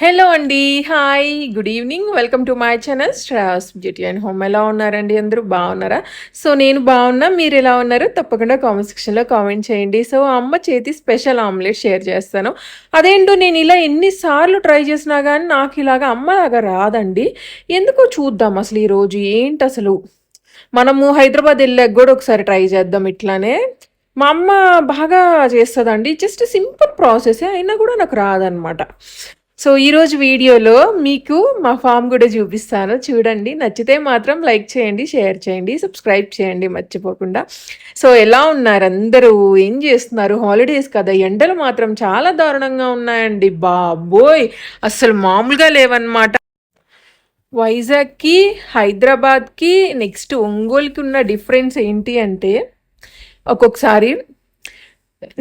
Hello అండి hi good evening welcome to my channel శ్రాస్ beauty and home. ఎలా ఉన్నారండి అందరూ? బాగున్నారా? సో నేను బాగున్నా మీరు ఎలా ఉన్నారో? తప్పకుండా కామెంట్ సెక్షన్లో కామెంట్ చేయండి. సో అమ్మ చేతి స్పెషల్ ఆమ్లెట్ షేర్ చేస్తాను. అదేంటో నేను ఇలా ఎన్నిసార్లు ట్రై చేసినా కానీ నాకు ఇలాగా అమ్మలాగా రాదండి. ఎందుకో చూద్దాం అసలు ఈరోజు ఏంటి అసలు? మనము హైదరాబాద్ వెళ్ళాక కూడా ఒకసారి ట్రై చేద్దాం ఇట్లానే. మా అమ్మ బాగా చేస్తుందండి. జస్ట్ సింపుల్ ప్రాసెస్ అయినా కూడా నాకు రాదనమాట. సో ఈరోజు వీడియోలో మీకు మా ఫామ్ కూడా చూపిస్తాను. చూడండి నచ్చితే మాత్రం లైక్ చేయండి షేర్ చేయండి సబ్స్క్రైబ్ చేయండి మర్చిపోకుండా. సో ఎలా ఉన్నారు? అందరూ ఏం చేస్తున్నారు? హాలిడేస్ కదా ఎండలు మాత్రం చాలా దారుణంగా ఉన్నాయండి. బాబోయ్! అస్సలు మామూలుగా లేవన్నమాట. వైజాగ్కి హైదరాబాద్కి నెక్స్ట్ ఒంగోలుకి ఉన్న డిఫరెన్స్ ఏంటి అంటే ఒక్కొక్కసారి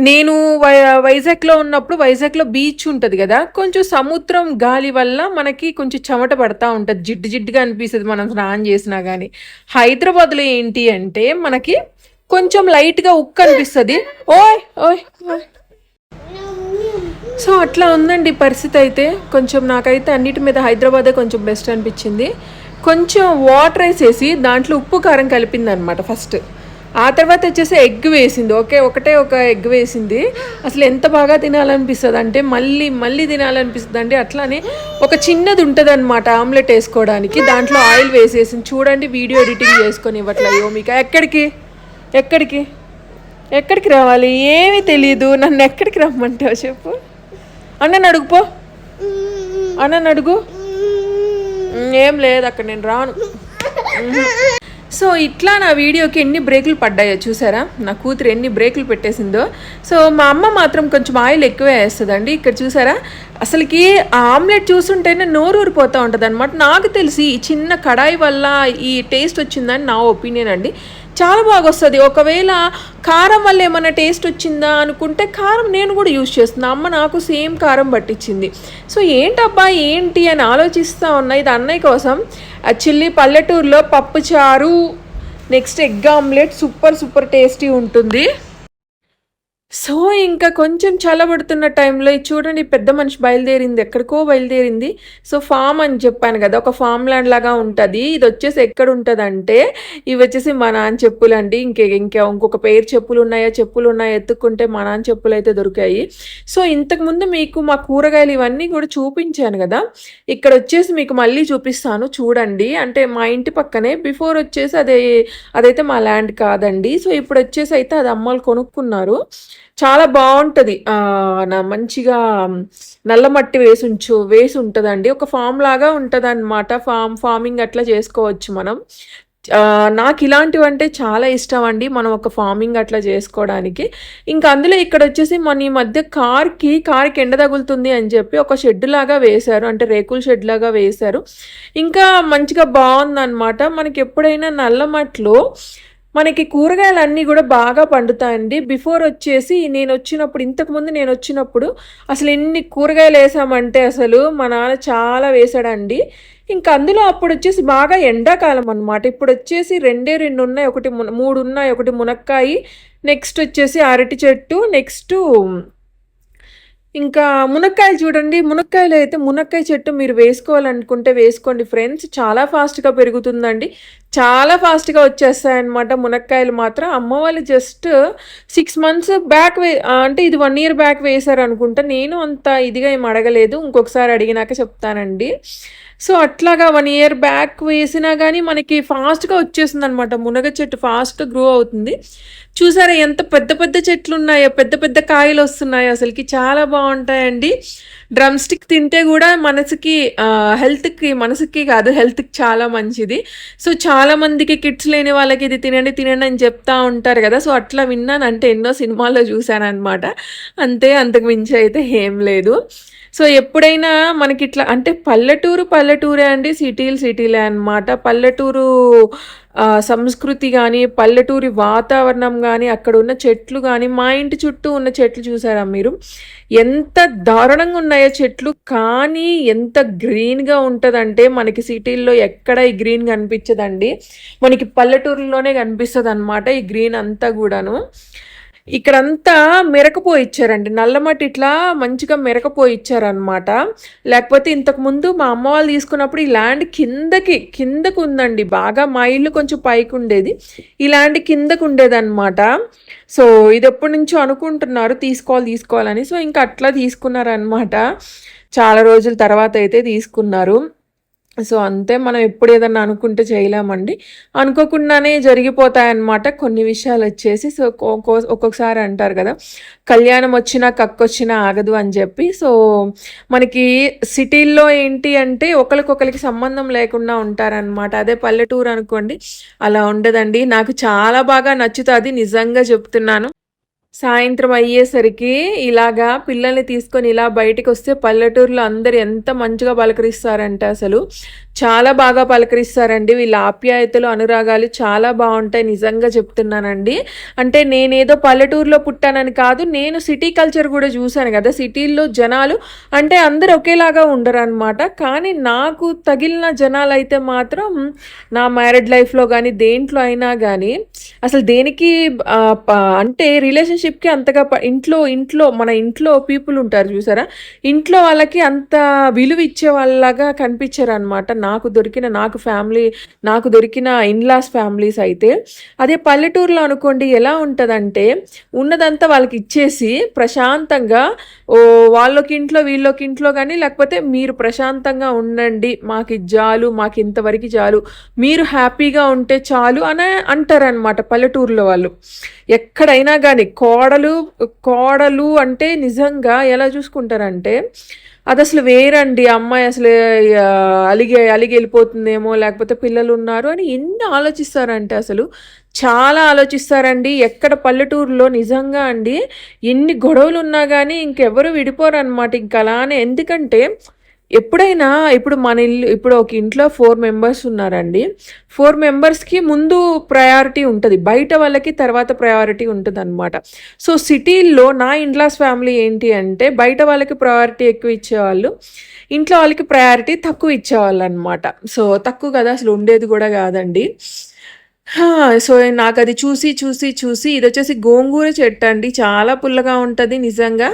నేను వై వైజాగ్లో ఉన్నప్పుడు వైజాగ్లో బీచ్ ఉంటుంది కదా కొంచెం సముద్రం గాలి వల్ల మనకి కొంచెం చెమట పడతా ఉంటుంది జిడ్డు జిడ్డుగా అనిపిస్తుంది మనం స్నానం చేసినా కానీ హైదరాబాద్లో ఏంటి అంటే మనకి కొంచెం లైట్గా ఉక్కు అనిపిస్తుంది. ఓయ్ ఓయ్ ఓయ్. సో అట్లా ఉందండి పరిస్థితి అయితే. కొంచెం నాకైతే అన్నిటి మీద హైదరాబాదే కొంచెం బెస్ట్ అనిపించింది. కొంచెం వాటర్ వేసేసి దాంట్లో ఉప్పు కారం కలిపింది అనమాట ఫస్ట్. ఆ తర్వాత వచ్చేసి ఎగ్ వేసింది. ఓకే ఒకటే ఒక ఎగ్ వేసింది. అసలు ఎంత బాగా తినాలనిపిస్తుంది అంటే మళ్ళీ మళ్ళీ తినాలనిపిస్తుంది అంటే అట్లానే ఒక చిన్నది ఉంటుంది అనమాట ఆమ్లెట్ వేసుకోవడానికి. దాంట్లో ఆయిల్ వేసేసింది. చూడండి వీడియో ఎడిటింగ్ చేసుకొని ఇవ్వట్లే యోమిక ఎక్కడికి? ఎక్కడికి? ఎక్కడికి రావాలి? ఏమీ తెలియదు నన్ను ఎక్కడికి రమ్మంటావు చెప్పు. అన్నని అడుగుపో. అన్నని అడుగు. "ఉమ్, ఏం లేదు అక్కడ నేను రాను. సో ఇట్లా నా వీడియోకి ఎన్ని బ్రేకులు పడ్డాయో చూసారా? నా కూతురు ఎన్ని బ్రేకులు పెట్టేసిందో. సో మా అమ్మ మాత్రం కొంచెం ఆయిల్ ఎక్కువే వేస్తుందండి. ఇక్కడ చూసారా? అసలుకి ఆ ఆమ్లెట్ చూస్తుంటేనే నోరు ఊరిపోతూ ఉంటుంది అనమాట నాకు తెలిసి ఈ చిన్న కడాయి వల్ల ఈ టేస్ట్ వచ్చిందని నా ఒపీనియన్ అండి. చాలా బాగా వస్తుంది ఒకవేళ కారం వల్ల ఏమైనా టేస్ట్ వచ్చిందా అనుకుంటే కారం నేను కూడా యూజ్ చేస్తున్నా. అమ్మ నాకు సేమ్ కారం పట్టించింది సో ఏంటబ్బా ఏంటి అని ఆలోచిస్తూ ఉన్నా. ఇది అన్నయ్య కోసం. చిల్లీ పల్లెటూరులో పప్పు చారు next egg omelette super super tasty ఉంటుంది. సో ఇంకా కొంచెం చల్లబడుతున్న టైంలో ఇది చూడండి పెద్ద మనిషి బయలుదేరింది. ఎక్కడికో బయలుదేరింది. సో ఫామ్ అని చెప్పాను కదా ఒక ఫామ్ ల్యాండ్ లాగా ఉంటుంది. ఇది వచ్చేసి ఎక్కడ ఉంటుంది అంటే ఇవి వచ్చేసి మా నాన్న చెప్పులు అండి ఇంకే ఇంకా ఇంకొక పేరు చెప్పులు ఉన్నాయా చెప్పులు ఉన్నాయా ఎత్తుక్కుంటే మా నాన్న చెప్పులు అయితే దొరికాయి. సో ఇంతకుముందు మీకు మా కూరగాయలు ఇవన్నీ కూడా చూపించాను కదా. ఇక్కడ వచ్చేసి మీకు మళ్ళీ చూపిస్తాను చూడండి. అంటే మా ఇంటి పక్కనే బిఫోర్ వచ్చేసి అదే అదైతే మా ల్యాండ్ కాదండి. సో ఇప్పుడు వచ్చేసి అయితే అది అమ్మలు కొనుక్కున్నారు. చాలా బాగుంటుంది. నా మంచిగా నల్ల మట్టి వేసి ఉంచు వేసి ఉంటుందండి. ఒక ఫామ్ లాగా ఉంటుంది అనమాట ఫామ్ ఫార్మింగ్ అట్లా చేసుకోవచ్చు మనం. నాకు నాకు ఇలాంటివంటే చాలా ఇష్టం అండి మనం ఒక ఫార్మింగ్ అట్లా చేసుకోవడానికి. ఇంకా అందులో ఇక్కడ వచ్చేసి మన ఈ మధ్య కార్కి కార్కి ఎండ తగులుతుంది అని చెప్పి ఒక షెడ్ లాగా వేశారు. అంటే రేకుల షెడ్ లాగా వేశారు. ఇంకా మంచిగా బాగుందన్నమాట. మనకి ఎప్పుడైనా నల్లమట్లో మనకి కూరగాయలు అన్నీ కూడా బాగా పండుతాయండి. బిఫోర్ వచ్చేసి నేను వచ్చినప్పుడు ఇంతకుముందు నేను వచ్చినప్పుడు అసలు ఎన్ని కూరగాయలు వేసామంటే అసలు మా నాన్న చాలా వేసాడండి. ఇంకా అందులో అప్పుడు వచ్చేసి బాగా ఎండాకాలం అనమాట ఇప్పుడు వచ్చేసి రెండే రెండు ఉన్నాయి ఒకటి మూడు ఉన్నాయి ఒకటి మునక్కాయి నెక్స్ట్ వచ్చేసి అరటి చెట్టు నెక్స్ట్ ఇంకా మునక్కాయలు చూడండి. మునక్కాయలు అయితే మునక్కాయ చెట్టు మీరు వేసుకోవాలనుకుంటే వేసుకోండి ఫ్రెండ్స్. చాలా ఫాస్ట్గా పెరుగుతుందండి. చాలా ఫాస్ట్గా వచ్చేస్తాయన్నమాట మునక్కాయలు మాత్రం. అమ్మ వాళ్ళు just six months back way అంటే ఇది వన్ ఇయర్ బ్యాక్ వేశారు అనుకుంటా నేను అంత ఇదిగా ఏం అడగలేదు. ఇంకొకసారి అడిగినాక చెప్తానండి. సో అట్లాగా వన్ ఇయర్ బ్యాక్ వేసినా కానీ మనకి ఫాస్ట్గా వచ్చేసింది అనమాట మునగ చెట్టు ఫాస్ట్గా గ్రో అవుతుంది. చూసారా ఎంత పెద్ద పెద్ద చెట్లు ఉన్నాయో పెద్ద పెద్ద కాయలు వస్తున్నాయో అసలుకి చాలా బాగుంటాయండి. డ్రమ్ స్టిక్ తింటే కూడా మనసుకి హెల్త్కి మనసుకి కాదు హెల్త్కి చాలా మంచిది. సో చాలా మందికి కిడ్స్ లేని వాళ్ళకి ఇది తినండి తినండి అని చెప్తా ఉంటారు కదా. సో అట్లా విన్నాను. అంటే ఎన్నో సినిమాల్లో చూశాను అనమాట అంతే అంతకు మించి అయితే ఏం లేదు. సో ఎప్పుడైనా మనకి ఇట్లా అంటే పల్లెటూరు పల్లెటూరే అండి సిటీలు సిటీలే అన్నమాట. పల్లెటూరు సంస్కృతి కానీ పల్లెటూరి వాతావరణం కానీ అక్కడ ఉన్న చెట్లు కానీ మా ఇంటి చుట్టూ ఉన్న చెట్లు చూసారా మీరు? ఎంత దారుణంగా ఉన్నాయో చెట్లు. కానీ ఎంత గ్రీన్గా ఉంటుందంటే మనకి సిటీల్లో ఎక్కడ ఈ గ్రీన్ కనిపించదండి. మనకి పల్లెటూరులోనే కనిపిస్తుంది అనమాట ఈ గ్రీన్ అంతా కూడాను. ఇక్కడంతా మెరకపోయి ఇచ్చారండి నల్లమట్టి ఇట్లా మంచిగా మెరకపోయి ఇచ్చారనమాట లేకపోతే ఇంతకు ముందు మా అమ్మ వాళ్ళు తీసుకున్నప్పుడు ఈ ల్యాండ్ కిందకి కిందకు ఉందండి. బాగా మా ఇల్లు కొంచెం పైకి ఉండేది. ఈ ల్యాండ్ కిందకు ఉండేదన్నమాట. సో ఇది ఎప్పటి నుంచో అనుకుంటున్నారు తీసుకోవాలి తీసుకోవాలని. సో ఇంకా అట్లా తీసుకున్నారనమాట చాలా రోజుల తర్వాత అయితే తీసుకున్నారు. సో అంతే మనం ఎప్పుడు ఏదన్నా అనుకుంటే చేయలేమండి. అనుకోకుండానే జరిగిపోతాయన్నమాట కొన్ని విషయాలు వచ్చేసి. సో ఒక్కొక్కసారి అంటారు కదా కళ్యాణం వచ్చినా కక్కొచ్చినా ఆగదు అని చెప్పి. సో మనకి సిటీల్లో ఏంటి అంటే ఒకరికొకరికి సంబంధం లేకుండా ఉంటారనమాట అదే పల్లెటూరు అనుకోండి అలా ఉండదండి. నాకు చాలా బాగా నచ్చుతుంది నిజంగా చెప్తున్నాను. సాయంత్రం అయ్యేసరికి ఇలాగా పిల్లల్ని తీసుకొని ఇలా బయటకు వస్తే పల్లెటూరులో అందరు ఎంత మంచిగా పలకరిస్తారంటే అసలు. చాలా బాగా పలకరిస్తారండి. వీళ్ళ ఆప్యాయతలు అనురాగాలు చాలా బాగుంటాయి. నిజంగా చెప్తున్నానండి. అంటే నేనేదో పల్లెటూరులో పుట్టానని కాదు నేను సిటీ కల్చర్ కూడా చూశాను కదా. సిటీల్లో జనాలు అంటే అందరు ఒకేలాగా ఉండరు అనమాట కానీ నాకు తగిలిన జనాలు అయితే మాత్రం నా మ్యారీడ్ లైఫ్లో కానీ దేంట్లో అయినా కానీ అసలు దేనికి అంటే రిలేషన్షిప్కి అంతగా ఇంట్లో ఇంట్లో మన ఇంట్లో పీపుల్ ఉంటారు చూసారా? ఇంట్లో వాళ్ళకి అంత విలువ ఇచ్చే వాళ్ళలాగా కనిపించారు అనమాట నాకు దొరికిన నాకు ఫ్యామిలీ నాకు దొరికిన ఇన్లాస్ ఫ్యామిలీస్ అయితే. అదే పల్లెటూరులో అనుకోండి ఎలా ఉంటుందంటే ఉన్నదంతా వాళ్ళకి ఇచ్చేసి ప్రశాంతంగా ఓ వాళ్ళకి ఇంట్లో వీళ్ళకి ఇంట్లో కానీ లేకపోతే మీరు ప్రశాంతంగా ఉండండి మాకు జాలు మాకు ఇంతవరకు చాలు మీరు హ్యాపీగా ఉంటే చాలు అని అంటారనమాట పల్లెటూరులో వాళ్ళు. ఎక్కడైనా కానీ కోడలు కోడలు అంటే నిజంగా ఎలా చూసుకుంటారంటే అది అసలు వేరండి అమ్మాయి అసలు అలిగే అలిగి వెళ్ళిపోతుందేమో లేకపోతే పిల్లలు ఉన్నారు అని ఎన్ని ఆలోచిస్తారంటే అసలు. చాలా ఆలోచిస్తారండి. ఎక్కడ పల్లెటూరులో నిజంగా అండి ఎన్ని గొడవలు ఉన్నా కానీ ఇంకెవరు విడిపోరు అనమాట ఇంక అలానే ఎందుకంటే ఎప్పుడైనా ఇప్పుడు మన ఇల్లు ఇప్పుడు ఒక ఇంట్లో ఫోర్ మెంబర్స్ ఉన్నారండి. ఫోర్ మెంబర్స్కి ముందు ప్రయారిటీ ఉంటుంది. బయట వాళ్ళకి తర్వాత ప్రయారిటీ ఉంటుంది అనమాట సో సిటీల్లో నా ఇంట్లాస్ ఫ్యామిలీ ఏంటి అంటే బయట వాళ్ళకి ప్రయారిటీ ఎక్కువ ఇచ్చేవాళ్ళు ఇంట్లో వాళ్ళకి ప్రయారిటీ తక్కువ ఇచ్చేవాళ్ళు అనమాట సో తక్కువ కదా అసలు ఉండేది కూడా కాదండి. సో నాకు అది చూసి చూసి చూసి ఇది వచ్చేసి గోంగూర చెట్టు అండి. చాలా పుల్లగా ఉంటుంది నిజంగా.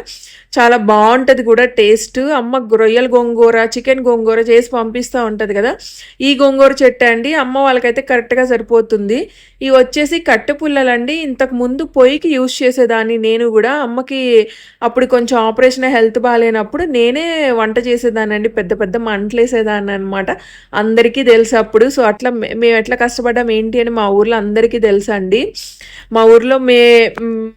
చాలా బాగుంటుంది కూడా టేస్ట్. అమ్మ రొయ్యల గోంగూర చికెన్ గోంగూర చేసి పంపిస్తూ ఉంటుంది కదా. ఈ గోంగూర చెట్టు అండి అమ్మ వాళ్ళకైతే కరెక్ట్గా సరిపోతుంది. ఇవి వచ్చేసి కట్టె అండి ఇంతకు ముందు పొయ్యికి యూజ్ చేసేదాన్ని నేను కూడా. అమ్మకి అప్పుడు కొంచెం ఆపరేషన్ హెల్త్ బాగాలేనప్పుడు నేనే వంట చేసేదాన్ని అండి పెద్ద పెద్ద మంటలు వేసేదాన్ని అనమాట అందరికీ తెలుసు అప్పుడు. సో అట్లా మేము ఎట్లా కష్టపడ్డాం ఏంటి అని మా ఊర్లో అందరికీ తెలుసండి. మా ఊర్లో మే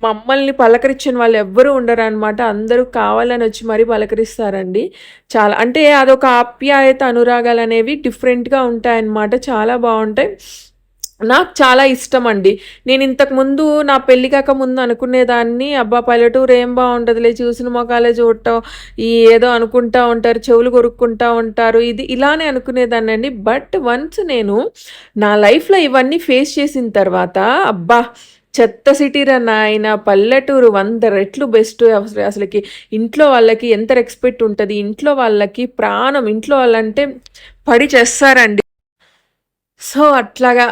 మమ్మల్ని పలకరించిన వాళ్ళు ఎవ్వరూ ఉండరు అనమాట అందరూ కావాలని వచ్చి మరీ పలకరిస్తారండి. చాలా అంటే అదొక ఆప్యాయత అనురాగాలు అనేవి డిఫరెంట్గా ఉంటాయన్నమాట. చాలా బాగుంటాయి. నాకు చాలా ఇష్టం అండి నేను ఇంతకు ముందు నా పెళ్ళి కాక ముందు అనుకునేదాన్ని అబ్బా పల్లెటూరు ఏం బాగుంటుందిలే చూసిన మొఖాలే చూడటం ఈ ఏదో అనుకుంటా ఉంటారు చెవులు కొరుక్కుంటా ఉంటారు ఇది ఇలానే అనుకునేదాన్ని అండి. బట్ వన్స్ నేను నా లైఫ్లో ఇవన్నీ ఫేస్ చేసిన తర్వాత అబ్బా చెత్త సిటీ రన్ ఆయన పల్లెటూరు వంద రెట్లు బెస్ట్ అసలు అసలుకి ఇంట్లో వాళ్ళకి ఎంత రెస్పెక్ట్ ఉంటుంది? ఇంట్లో వాళ్ళకి ప్రాణం ఇంట్లో వాళ్ళంటే పడి చేస్తారండి. సో అట్లాగా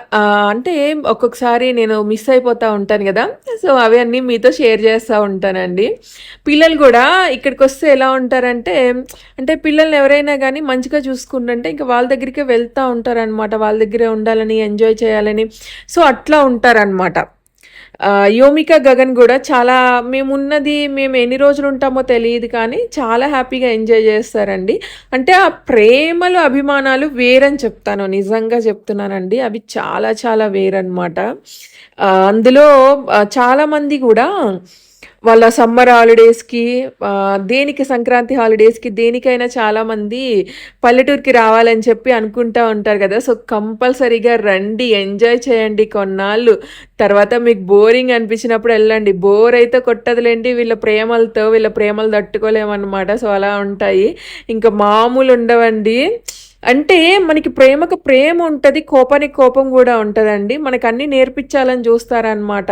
అంటే ఒక్కొక్కసారి నేను మిస్ అయిపోతూ ఉంటాను కదా. సో అవన్నీ మీతో షేర్ చేస్తూ ఉంటానండి. పిల్లలు కూడా ఇక్కడికి వస్తే ఎలా ఉంటారంటే అంటే పిల్లల్ని ఎవరైనా కానీ మంచిగా చూసుకుంటుంటే ఇంకా వాళ్ళ దగ్గరికే వెళ్తూ ఉంటారనమాట వాళ్ళ దగ్గరే ఉండాలని ఎంజాయ్ చేయాలని. సో అట్లా ఉంటారనమాట యోమిక గగన్ కూడా చాలా మేమున్నది మేము ఎన్ని రోజులు ఉంటామో తెలియదు కానీ చాలా హ్యాపీగా ఎంజాయ్ చేస్తారండి. అంటే ఆ ప్రేమలు అభిమానాలు వేరని చెప్తాను నిజంగా చెప్తున్నానండి. అవి చాలా చాలా వేరనమాట అందులో చాలామంది కూడా వాళ్ళ సమ్మర్ హాలిడేస్కి దేనికి సంక్రాంతి హాలిడేస్కి దేనికైనా చాలామంది పల్లెటూరుకి రావాలని చెప్పి అనుకుంటూ ఉంటారు కదా. సో కంపల్సరీగా రండి ఎంజాయ్ చేయండి కొన్నాళ్ళు. తర్వాత మీకు బోరింగ్ అనిపించినప్పుడు వెళ్ళండి. బోర్ అయితే కొట్టదులేండి వీళ్ళ ప్రేమలతో వీళ్ళ ప్రేమలు తట్టుకోలేమన్నమాట. సో అలా ఉంటాయి. ఇంకా మామూలు ఉండవండి. అంటే మనకి ప్రేమకు ప్రేమ ఉంటుంది కోపానికి కోపం కూడా ఉంటుందండి. మనకు అన్నీ నేర్పించాలని చూస్తారనమాట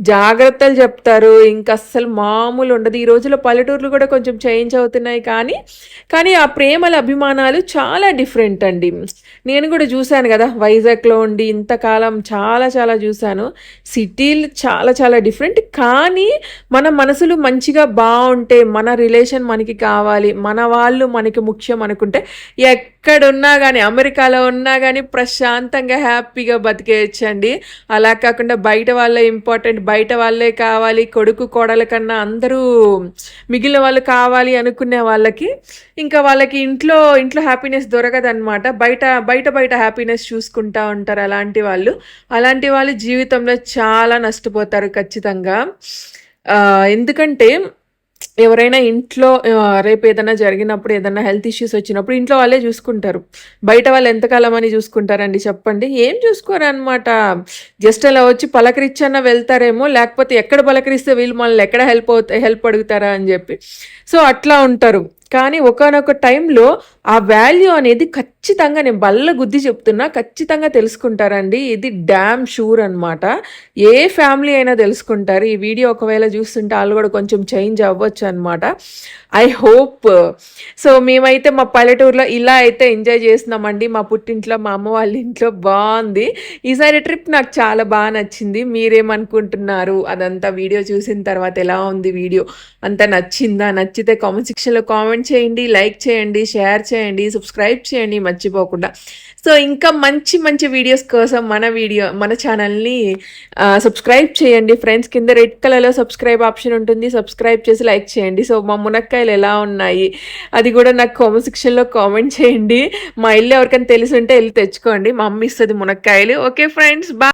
జాగ్రత్తలు చెప్తారు. ఇంకా అస్సలు మామూలు ఉండదు. ఈ రోజుల్లో పల్లెటూర్లు కూడా కొంచెం చేంజ్ అవుతున్నాయి కానీ కానీ ఆ ప్రేమల అభిమానాలు చాలా డిఫరెంట్ అండి. నేను కూడా చూశాను కదా వైజాగ్లో ఉండి ఇంతకాలం చాలా చాలా చూశాను. సిటీలు చాలా చాలా డిఫరెంట్. కానీ మన మనసులు మంచిగా బాగుంటే మన రిలేషన్ మనకి కావాలి మన వాళ్ళు మనకి ముఖ్యం అనుకుంటే ఎక్కడున్నా కానీ అమెరికాలో ఉన్నా కానీ ప్రశాంతంగా హ్యాపీగా బతికేయచ్చండి. అలా కాకుండా బయట వాళ్ళే ఇంపార్టెంట్ బయట వాళ్ళే కావాలి కొడుకు కోడల కన్నా అందరూ మిగిలిన వాళ్ళు కావాలి అనుకునే వాళ్ళకి ఇంకా వాళ్ళకి ఇంట్లో ఇంట్లో హ్యాపీనెస్ దొరకదనమాట బయట బయట బయట హ్యాపీనెస్ చూసుకుంటా ఉంటారు అలాంటి వాళ్ళు. అలాంటి వాళ్ళు జీవితంలో చాలా నష్టపోతారు ఖచ్చితంగా. ఎందుకంటే ఎవరైనా ఇంట్లో రేపు ఏదైనా జరిగినప్పుడు ఏదైనా హెల్త్ ఇష్యూస్ వచ్చినప్పుడు ఇంట్లో వాళ్ళే చూసుకుంటారు. బయట వాళ్ళు ఎంతకాలం అని చూసుకుంటారండి చెప్పండి. ఏం చూసుకోరు అనమాట జస్ట్ అలా వచ్చి పలకరించన్నా వెళ్తారేమో లేకపోతే ఎక్కడ పలకరిస్తే వీళ్ళు మనల్ని ఎక్కడ హెల్ప్ అవుతా హెల్ప్ అడుగుతారా అని చెప్పి. సో అట్లా ఉంటారు. కానీ ఒకనొక టైంలో ఆ వాల్యూ అనేది ఖచ్చితంగా నేను బల్ల గుద్ది చెప్తున్నా ఖచ్చితంగా తెలుసుకుంటారండి. ఇది డ్యామ్ షూర్ అన్నమాట. ఏ ఫ్యామిలీ అయినా తెలుసుకుంటారు. ఈ వీడియో ఒకవేళ చూస్తుంటే వాళ్ళు కూడా కొంచెం చేంజ్ అవ్వచ్చు అనమాట ఐ హోప్ సో మేమైతే మా పల్లెటూరులో ఇలా అయితే ఎంజాయ్ చేస్తున్నామండి. మా పుట్టింట్లో మా అమ్మ వాళ్ళ ఇంట్లో బాగుంది. ఈసారి ట్రిప్ నాకు చాలా బాగా నచ్చింది. మీరేమనుకుంటున్నారు? అదంతా వీడియో చూసిన తర్వాత ఎలా ఉంది వీడియో అంతా నచ్చిందా? నచ్చితే కామెంట్ సెక్షన్లో కామెంట్ కామెంట్ చేయండి లైక్ చేయండి షేర్ చేయండి సబ్స్క్రైబ్ చేయండి మర్చిపోకుండా. సో ఇంకా మంచి మంచి వీడియోస్ కోసం మన వీడియో మన ఛానల్ని సబ్స్క్రైబ్ చేయండి. ఫ్రెండ్స్ కింద రెడ్ కలర్లో సబ్స్క్రైబ్ ఆప్షన్ ఉంటుంది. సబ్స్క్రైబ్ చేసి లైక్ చేయండి. సో మా మునక్కాయలు ఎలా ఉన్నాయి అది కూడా నాకు కామెంట్ సెక్షన్లో కామెంట్ చేయండి. మా ఇల్లు ఎవరికైనా తెలిసి ఉంటే వెళ్ళి తెచ్చుకోండి. మా అమ్మ ఇస్తుంది మునక్కాయలు. Okay friends bye.